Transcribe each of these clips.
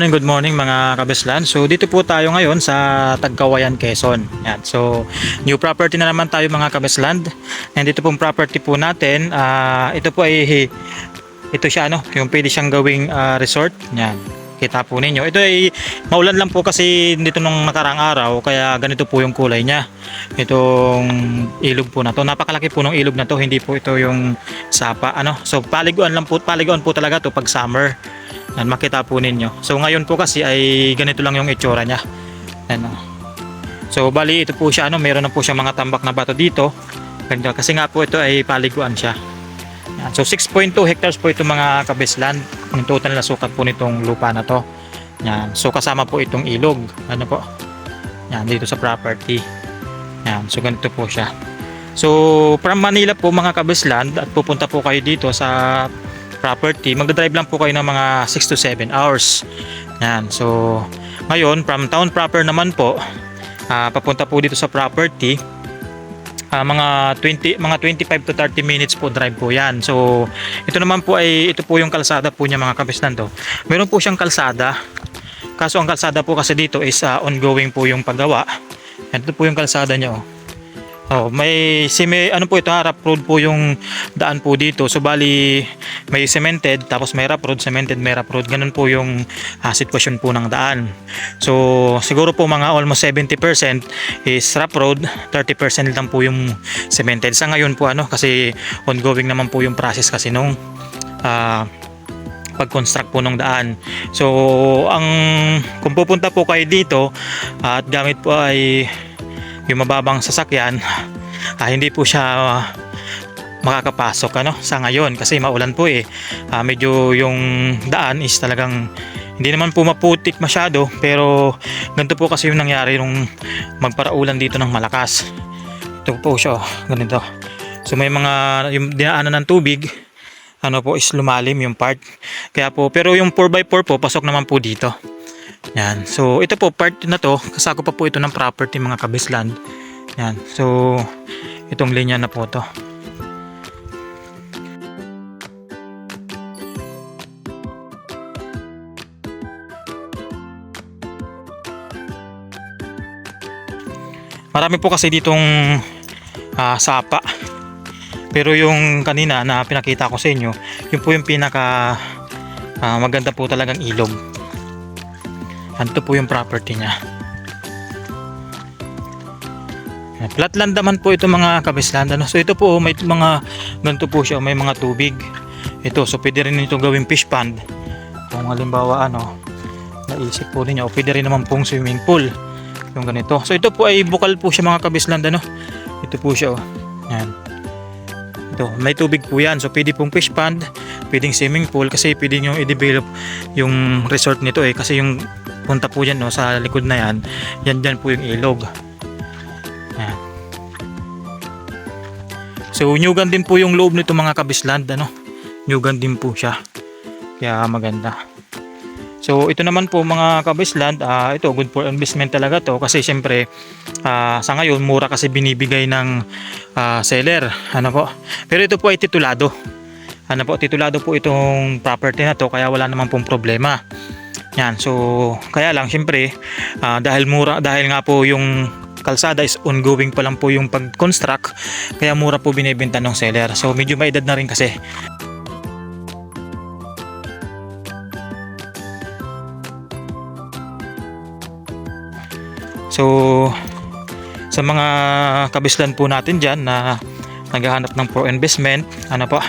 Morning, good morning mga kabeslan. So dito po tayo ngayon sa Tagkawayan, Quezon. Yan. So new property na naman tayo mga kabesland. And dito pong property po natin, ah, ito po ay ito siya ano, yung pwede siyang gawing ah, resort. Yan. Kita po ninyo. Ito ay maulan lang po kasi dito nung nakarang araw kaya ganito po yung kulay niya. Itong ilog po na to. Napakalaki po ng ilog na to. Hindi po ito yung sapa ano. So paliguan lang po, paliguan po talaga to pag summer. Yan, makita po ninyo. So ngayon po kasi ay ganito lang yung itsura niya. Ano. So bali ito po siya ano, meron na po siya mga tambak na bato dito. Kasi nga po ito ay paliguan siya. So 6.2 hectares po ito mga kabesland. Yung total na sukat po nitong lupa na to. Yan. So kasama po itong ilog. Ano po? Yan dito sa property. Yan. So ganito po siya. So from Manila po mga kabesland at pupunta po kayo dito sa property, magdadrive lang po kayo ng mga 6 to 7 hours. Yan. So, ngayon, from town proper naman po, ah, papunta po dito sa property, ah, mga 20 mga 25 to 30 minutes po drive po 'yan. So, ito naman po ay ito po yung kalsada po niya mga kabisnan to. Meron po siyang kalsada. Kaso ang kalsada po kasi dito is ah, ongoing po yung paggawa. Ito po yung kalsada niya oh. Oh, may sime ano po ito ha, road po yung daan po dito. So bali may cemented tapos may rough road, cemented, may rough road. Ganun po yung ah, sitwasyon po ng daan. So siguro po mga almost 70% is rough road, 30% lang po yung cemented. Sa ngayon po ano kasi ongoing naman po yung process kasi nung ah, pag-construct po ng daan. So ang kung pupunta po kayo dito at gamit po ay yung mababang sasakyan ah, hindi po siya ah, makakapasok ano sa ngayon kasi maulan po eh. Ah, medyo yung daan is talagang hindi naman po maputik masyado pero ganito po kasi yung nangyari nung magparaulan dito ng malakas. Ito po siya oh, ganito. So may mga yung dinaanan ng tubig ano po is lumalim yung part. Kaya po pero yung 4x4 po pasok naman po dito yan. So, ito po, part na to, kasako pa po ito ng property mga kabisland. Yan. So, itong linya na po to. Marami po kasi ditong ah, sapa. Pero yung kanina na pinakita ko sa inyo, yun po yung pinaka ah, maganda po talagang ilog. Anto po yung property niya. Yan, Flatland naman po ito mga kabisland. So ito po may mga ganito po siya, may mga tubig. Ito, so pwede rin ito gawing fish pond. Kung halimbawa ano, naisip po ninyo, o pwede rin naman pong swimming pool. Yung ganito. So ito po ay bukal po siya mga kabisland. Ano? Ito po siya. Oh. Yan. Ito, may tubig po yan. So pwede pong fish pond, pwedeng swimming pool kasi pwede nyo i-develop yung resort nito eh. Kasi yung punta po dyan no, sa likod na yan, yan dyan po yung ilog. Ayan. So, nyugan din po yung loob nito mga kabisland, ano? Nyugan din po siya. Kaya maganda. So, ito naman po mga kabisland, ah, ito good for investment talaga to kasi syempre ah, sa ngayon mura kasi binibigay ng ah, seller, ano po. Pero ito po ay titulado. Ano po, titulado po itong property na to kaya wala naman pong problema. Yan, so kaya lang syempre ah, dahil mura dahil nga po yung kalsada is ongoing pa lang po yung pag-construct kaya mura po binebenta ng seller. So medyo may edad na rin kasi. So sa mga kabislan po natin dyan na naghahanap ng pro investment, ano po,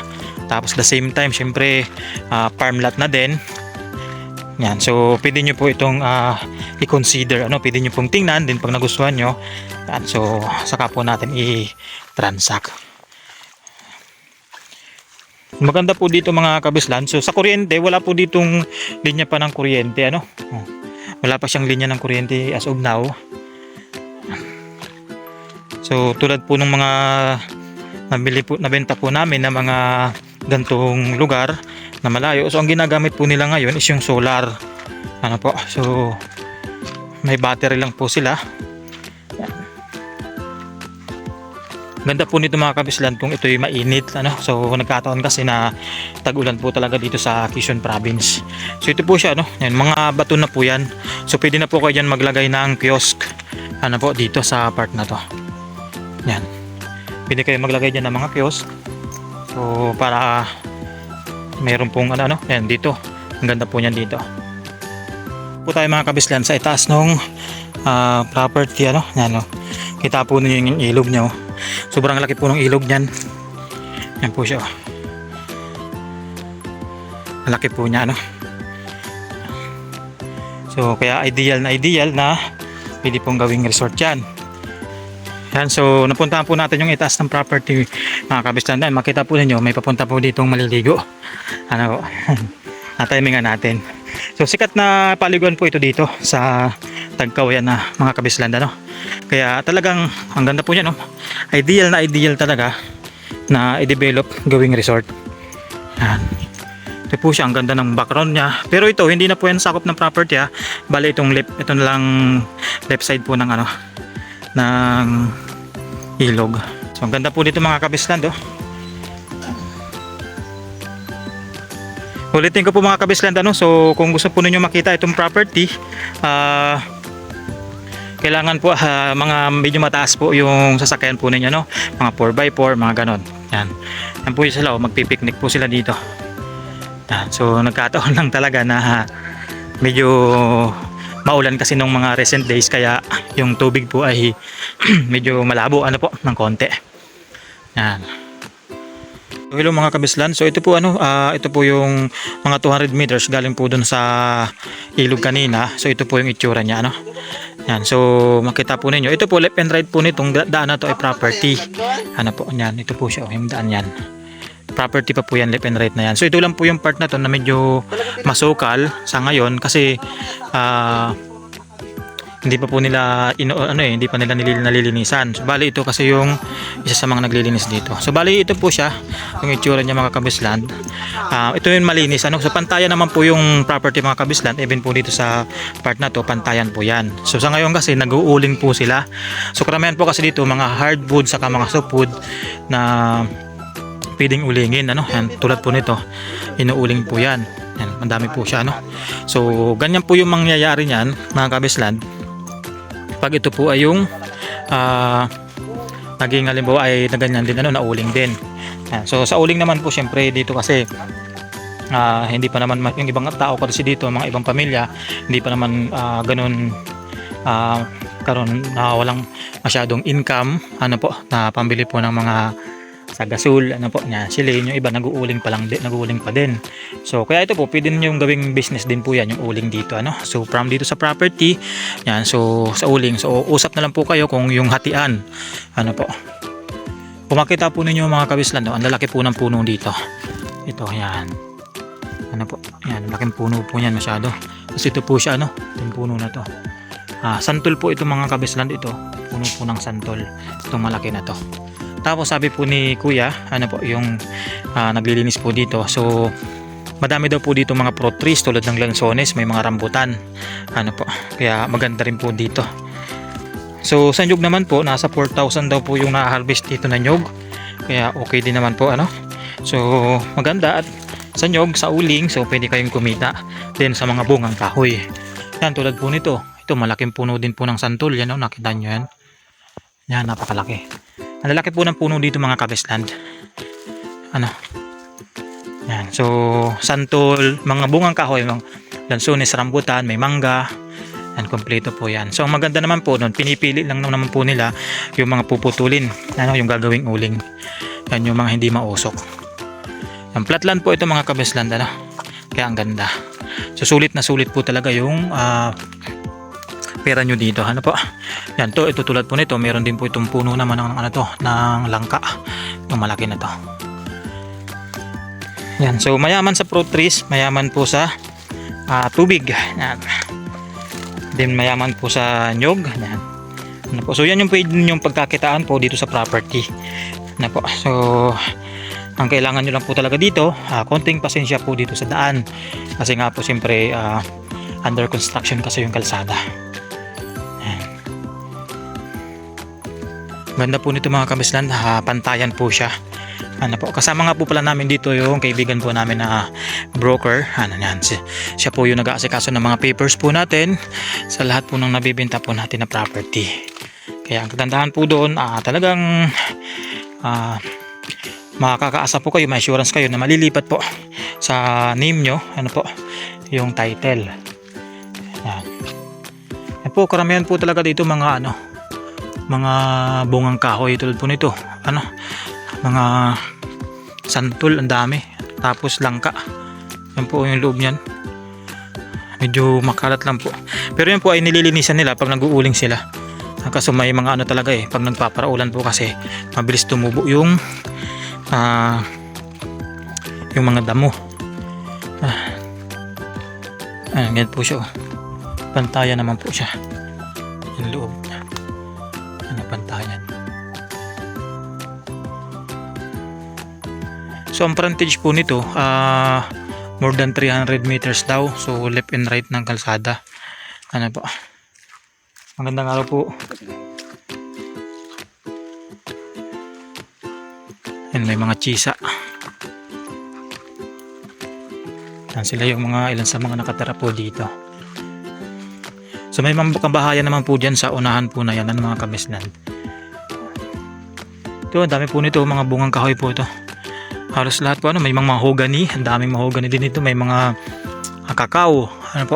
tapos the same time syempre ah, farm lot na din yan. So, pwede nyo po itong ah, i-consider. Ano, pwede nyo pong tingnan din pag nagustuhan nyo. Yan. So, saka po natin i-transact. Maganda po dito mga kabislan. So, sa kuryente, wala po ditong linya pa ng kuryente. Ano? Wala pa siyang linya ng kuryente as of now. So, tulad po ng mga nabili po, nabenta po namin na mga gantong lugar na malayo. So ang ginagamit po nila ngayon is yung solar. Ano po? So may battery lang po sila. Yan. Ganda po nito mga kabislan kung ito'y mainit. Ano? So nagkataon kasi na tag-ulan po talaga dito sa Quezon Province. So ito po siya. No? Yan, mga bato na po yan. So pwede na po kayo dyan maglagay ng kiosk. Ano po dito sa part na to. Yan. Pwede kayo maglagay dyan ng mga kiosk. So para meron pong ano, ano yan dito. Ang ganda po niyan dito. Po tayo mga kabislan sa itaas nung ah, property ano. Yan no. Kita po ninyo yung ilog niya oh. Sobrang laki po ng ilog niyan. Yan po siya. oh. Laki po niya ano. So kaya ideal na ideal na pwede pong gawing resort yan. Yan, so napuntahan po natin yung itaas ng property mga kabislan. Yan, makita po ninyo, may papunta po ditong maliligo. Ano po, natimingan natin. So sikat na paliguan po ito dito sa Tagkawayan na mga kabislan. Ano? Kaya talagang ang ganda po niya. No? Ideal na ideal talaga na i-develop gawing resort. Yan. Ito po siya, ang ganda ng background niya. Pero ito, hindi na po yan sakop ng property ha. Bali itong left, ito na lang left side po ng ano, ng ilog. So ang ganda po dito mga kabisland oh. Ulitin ko po mga kabisland ano, so kung gusto po ninyo makita itong property, ah kailangan po ah, mga medyo mataas po yung sasakyan po ninyo no, mga 4x4, mga ganon. Yan. Yan po yung sila, oh, magpipiknik po sila dito. Yan. So nagkataon lang talaga na ah, medyo maulan kasi nung mga recent days kaya yung tubig po ay medyo malabo ano po ng konti. Yan. So, hello mga kabislan. So ito po ano, ah, ito po yung mga 200 meters galing po dun sa ilog kanina. So ito po yung itsura niya ano. Yan. So makita po ninyo. Ito po left and right po nitong da- daan na to ay property. Ano po yan. Ito po siya. oh, Yung daan yan. Property pa po yan left and right na yan. So ito lang po yung part na to na medyo masukal sa ngayon kasi ah hindi pa po nila ino, ano eh, hindi pa nila nilil, nalilinisan. So bali ito kasi yung isa sa mga naglilinis dito. So bali ito po siya, yung itsura niya mga kabisland. Ah, ito yung malinis ano. So pantayan naman po yung property mga kabisland, even po dito sa part na to, pantayan po yan. So sa ngayon kasi nag-uuling po sila. So karamihan po kasi dito mga hardwood saka mga softwood na pwedeng ulingin ano? Yan tulad po nito. Inuuling po yan. Yan madami po siya no so ganyan po yung mangyayari niyan mga kabisland pag ito po ay yung ah naging halimbawa ay na ganyan din ano nauling din. Yan. so sa uling naman po syempre dito kasi ah, hindi pa naman ma- yung ibang tao kasi dito mga ibang pamilya hindi pa naman ah, ganun ah, karon na walang masyadong income ano po na pambili po ng mga sa gasol ano po niya sila yung iba nag-uuling pa lang din nag-uuling pa din. So kaya ito po pwede niyo gawing business din po yan yung uling dito ano. So from dito sa property yan so sa uling so usap na lang po kayo kung yung hatian ano po. Kung makita po ninyo mga kabislan no, ang lalaki po ng puno dito. Ito yan. Ano po yan laking puno po yan masyado. Kasi ito po siya ano itong puno na to. Ah, santol po ito mga kabislan ito puno po ng santol itong malaki na to tapos sabi po ni kuya, ano po, yung ah, naglilinis po dito. So, madami daw po dito mga fruit trees tulad ng lansones, may mga rambutan. Ano po, kaya maganda rin po dito. So, sa nyug naman po, nasa 4,000 daw po yung na-harvest dito na nyug. Kaya okay din naman po, ano. So, maganda at sa nyog, sa uling, so pwede kayong kumita din sa mga bungang kahoy. Yan, tulad po nito. Ito, malaking puno din po ng santol. Yan, oh, nakita nyo yan. Yan, napakalaki. Ang lalaki po ng puno dito mga kabesland. Ano? Yan. So, santol, mga bungang kahoy, mga lansones, rambutan, may mangga. Yan, kompleto po yan. So, ang maganda naman po nun, pinipili lang naman po nila yung mga puputulin. Ano, yung gagawing uling. Yan, yung mga hindi mausok. Ang flatland po ito mga kabesland, ano? Kaya ang ganda. So, sulit na sulit po talaga yung ah, pera nyo dito. Ano po? Yan to, ito tulad po nito, meron din po itong puno naman ng ano to, ng langka. Yung malaki na to. Yan, so mayaman sa fruit trees, mayaman po sa ah, tubig. Yan. Then mayaman po sa nyog. Yan. Ano po? So yan yung pwede yung pagkakitaan po dito sa property. Ano po? So ang kailangan nyo lang po talaga dito, ah, konting pasensya po dito sa daan. Kasi nga po siyempre ah, under construction kasi yung kalsada. Ganda po nito mga kabislan, ha, pantayan po siya. Ano po, kasama nga po pala namin dito yung kaibigan po namin na broker. Ano yan, si- siya po yung nag-aasikaso ng mga papers po natin sa lahat po ng nabibenta po natin na property. Kaya ang kagandahan po doon, ah, talagang ah, makakaasa po kayo, may assurance kayo na malilipat po sa name nyo, ano po, yung title. Yan. Yan po, karamihan po talaga dito mga ano, mga bungang kahoy tulad po nito. Ano, mga santol, ang dami. Tapos langka. Yan po yung loob niyan. Medyo makalat lang po. Pero yan po ay nililinisan nila pag nag-uuling sila. Kaso may mga ano talaga eh, pag nagpaparaulan po kasi mabilis tumubo yung ah yung mga damo. Ah, ah, ganyan po siya. oh. Pantayan naman po siya. Pantayan. So ang frontage po nito, ah more than 300 meters daw. So left and right ng kalsada. Ano po. Magandang araw po. Yan, may mga chisa. Yan sila yung mga ilan sa mga nakatira po dito. So may mga kabahayan naman po dyan sa unahan po na yan ng mga kabislan. Ito, ang dami po nito, mga bungang kahoy po ito. Halos lahat po ano, may mga mahogany, ang daming mahogany din ito, may mga ah, kakao, ano po.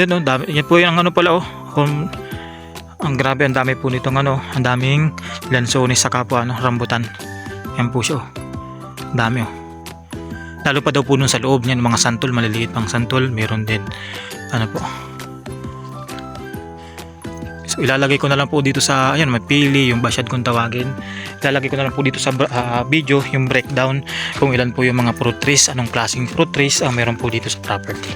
Yan, no, dami, yan po yung ano pala oh. Um, ang grabe, ang dami po nitong ano, ang daming lansones sa kapwa ano, rambutan. Yan po siya oh. Ang dami oh. Lalo pa daw po nun sa loob niyan, mga santol, maliliit pang santol, meron din. Ano po. So ilalagay ko na lang po dito sa, ayan, may pili, yung basyad kung tawagin. Ilalagay ko na lang po dito sa ah, video, yung breakdown, kung ilan po yung mga fruit trees, anong klaseng fruit trees ang meron po dito sa property.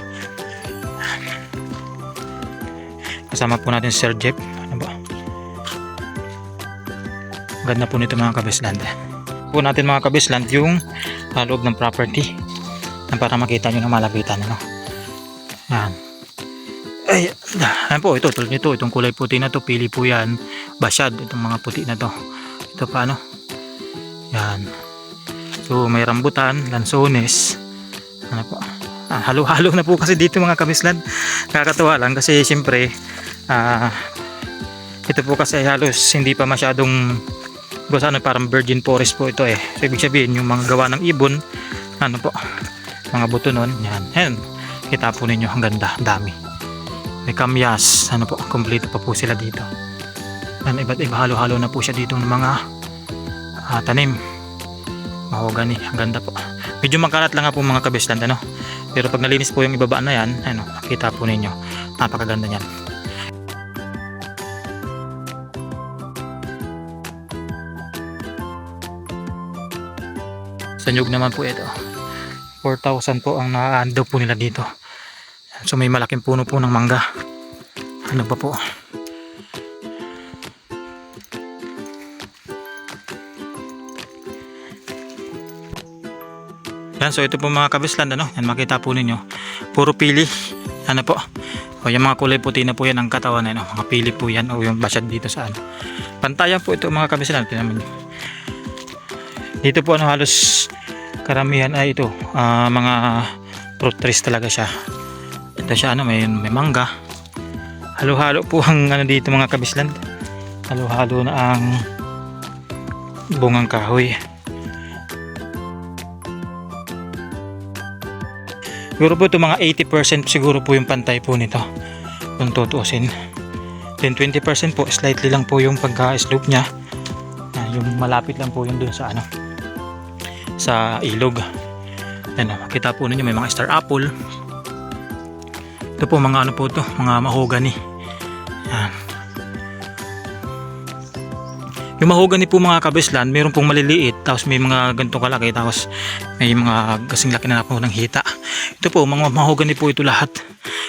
Kasama po natin si Sir Jeff. Ano ba? Ganda po nito mga kabisland. Po natin mga kabisland yung ah, loob ng property para makita nyo na malapitan. Ano? Yan. Ay, ayan po, ito, tulad nito, itong kulay puti na to, pili po yan, basyad, itong mga puti na to. Ito pa, ano? Yan. So, may rambutan, lansones, ano po, ah, halo-halo na po kasi dito mga kabislan. Kakatuwa lang kasi siyempre, ah, ito po kasi halos hindi pa masyadong basta ano, parang virgin forest po ito eh. So, ibig sabihin, yung mga gawa ng ibon, ano po, mga buto nun, yan. Yan, kita po ninyo, ang ganda, dami may kamyas. Ano po kompleto pa po sila dito. Yan iba't iba. Halo halo na po siya dito ng mga ah, tanim. Mahogani ang ganda po. Medyo makalat lang nga po mga kabisland ano pero pag nalinis po yung ibaba na yan ano nakita po ninyo. Napakaganda niyan. Sa naman po ito. 4,000 po ang naando po nila dito. So may malaking puno po ng mangga. Ano pa po? Yan, so ito po mga kabisland, ano? Yan makita po ninyo. Puro pili. Ano po? O yung mga kulay puti na po yan ang katawan, ano? Mga pili po yan o yung basyad dito sa ano. Pantayan po ito mga kabisland. Tingnan mo. Dito po ano halos karamihan ay ito, ah, mga fruit trees talaga siya ito siya ano may, may mangga halo-halo po ang ano dito mga kabisland. Halo-halo na ang bungang kahoy. Siguro po ito mga 80% siguro po yung pantay po nito. Kung tutuusin. Then 20% po slightly lang po yung pagka-slope nya Ah, yung malapit lang po yung dun sa ano sa ilog. Yan makita po ninyo may mga star apple. Ito po mga ano po to, mga mahogany. Yung mahogany po mga kabislan, meron pong maliliit, tapos may mga ganitong kalaki, tapos may mga kasing laki na po ng hita. Ito po, mga mahogany po ito lahat.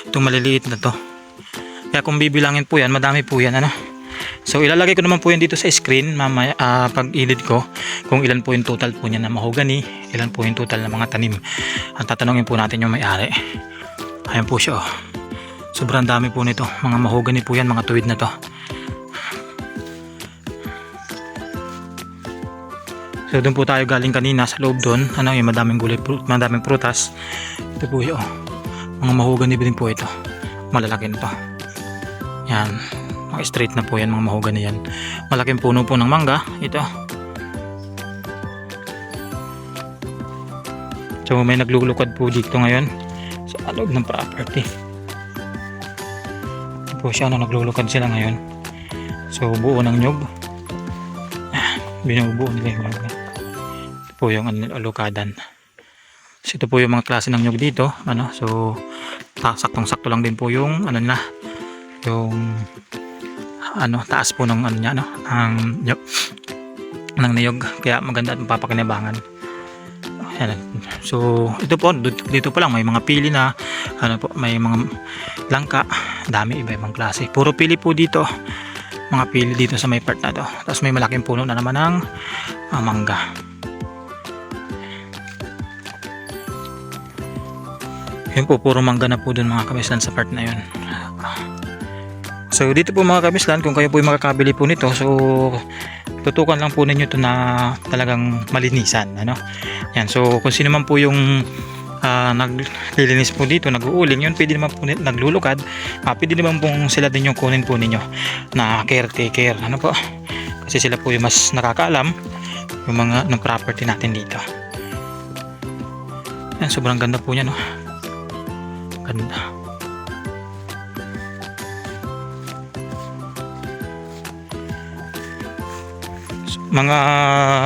Itong maliliit na to. Kaya kung bibilangin po yan, madami po yan. Ano? So ilalagay ko naman po yan dito sa screen mamaya ah, pag edit ko kung ilan po yung total po niya na mahogany, ilan po yung total na mga tanim. Ang tatanungin po natin yung may-ari. Ayan po siya oh. Sobrang dami po nito. Mga mahogany po yan, mga tuwid na to. So doon po tayo galing kanina sa loob doon. Ano yung madaming gulay, pru- madaming prutas. Ito po yung mga mahogany din po ito. Malalaki na to. Yan. Mga straight na po yan, mga mahogany yan. Malaking puno po ng mangga. Ito. So may naglulukad po dito ngayon sa loob ng property. Ito po siya, ano, naglulukad sila ngayon. So buo ng nyog. Binubuo nila yung po yung ano, alukadan. So ito po yung mga klase ng nyog dito. Ano, so saktong-sakto lang din po yung ano nila. Yung ano, taas po ng ano niya, ano, ng nyog ng niyog kaya maganda at mapapakinabangan. So, ito po, dito, pa lang may mga pili na ano po, may mga langka, dami iba-ibang klase. Puro pili po dito. Mga pili dito sa may part na to. Tapos may malaking puno na naman ng ah, mangga. Yun po, puro mangga na po dun mga kabislan sa part na yun. So, dito po mga kabislan, kung kayo po yung makakabili po nito, so tutukan lang po ninyo to na talagang malinisan ano? Yan so kung sino man po yung ah, naglilinis po dito nag-uuling yun pwede naman po naglulukad. Ah, pwede naman pong sila din yung kunin po ninyo na caretaker ano po? Kasi sila po yung mas nakakaalam yung mga ng property natin dito. Yan sobrang ganda po niya no ganda mga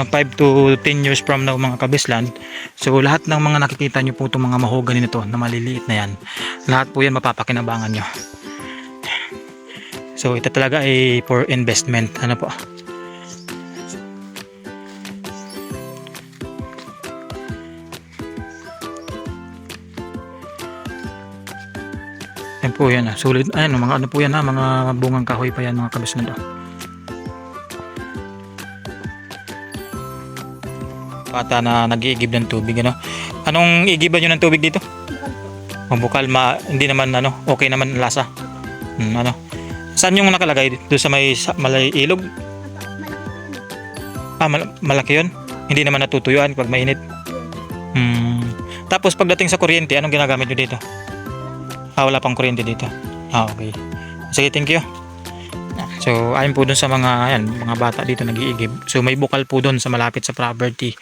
5 to 10 years from now mga kabisland so lahat ng mga nakikita nyo po itong mga mahogany nito na maliliit na yan lahat po yan mapapakinabangan nyo. So ito talaga ay for investment. Ano po yan po yan ah. sulit. Ayan mga ano po yan ha? Mga bungang kahoy pa yan mga kabisland oh. bata na nag-iigib ng tubig ano? Anong igiban nyo ng tubig dito? Bukal. Ma hindi naman ano okay naman ang lasa. Hmm, ano? Saan yung nakalagay? Doon sa may sa, malay ilog? Ah mal- malaki yun? Hindi naman natutuyuan pag mainit. Hmm. tapos pagdating sa kuryente anong ginagamit nyo dito ah wala pang kuryente dito ah okay sige thank you So, ayon po dun sa mga, ayan, mga bata dito nag-iigib. So, may bukal po dun sa malapit sa property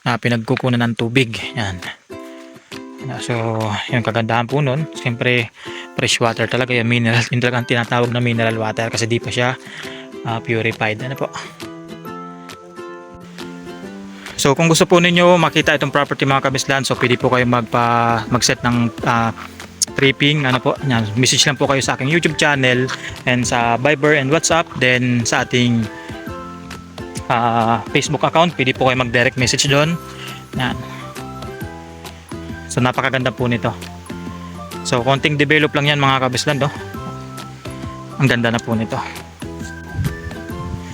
na pinagkukunan ng tubig. Yan. So, yung kagandahan po nun, siyempre, fresh water talaga yung mineral. Yung talagang tinatawag na mineral water kasi di pa siya ah, purified. Ano po? So, kung gusto po ninyo makita itong property mga kabislan, so pwede po kayo magpa, mag-set ng ah, tripping, ano po, yan, message lang po kayo sa aking YouTube channel and sa Viber and WhatsApp, then sa ating ah, Facebook account, pwede po kayo mag-direct message doon. Yan. So, napakaganda po nito. So, konting develop lang yan mga kabislan, no? Ang ganda na po nito.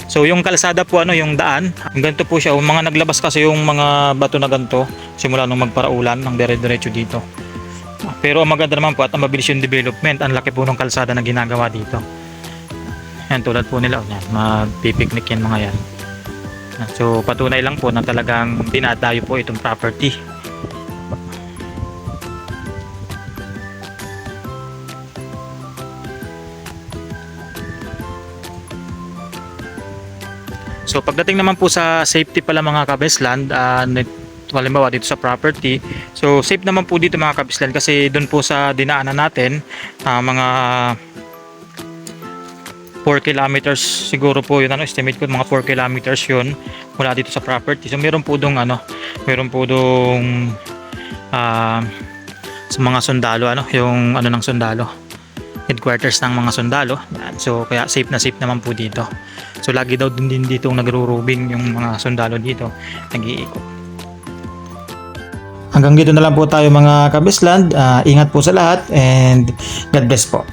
So, yung kalsada po, ano, yung daan, ganito po siya. Yung mga naglabas kasi yung mga bato na ganito, simula nung magparaulan, ng dire-diretso dito. Pero ang maganda naman po at ang mabilis yung development, ang laki po ng kalsada na ginagawa dito. Yan, tulad po nila, oh, yan, magpipiknik yan mga yan. So, patunay lang po na talagang dinadayo po itong property. So pagdating naman po sa safety pala mga kabesland, uh, halimbawa dito sa property, so safe naman po dito mga kabesland kasi doon po sa dinaanan natin, ah, mga 4 kilometers siguro po yun. Ano estimate ko mga 4 kilometers yun mula dito sa property. So meron po dong ano meron po dong ah, sa mga sundalo ano yung ano ng sundalo headquarters ng mga sundalo. So kaya safe na safe naman po dito. So lagi daw din, dito nagro-robing yung mga sundalo dito. Nag-iikot Hanggang dito na lang po tayo mga kabisland. Ah, ingat po sa lahat and God bless po.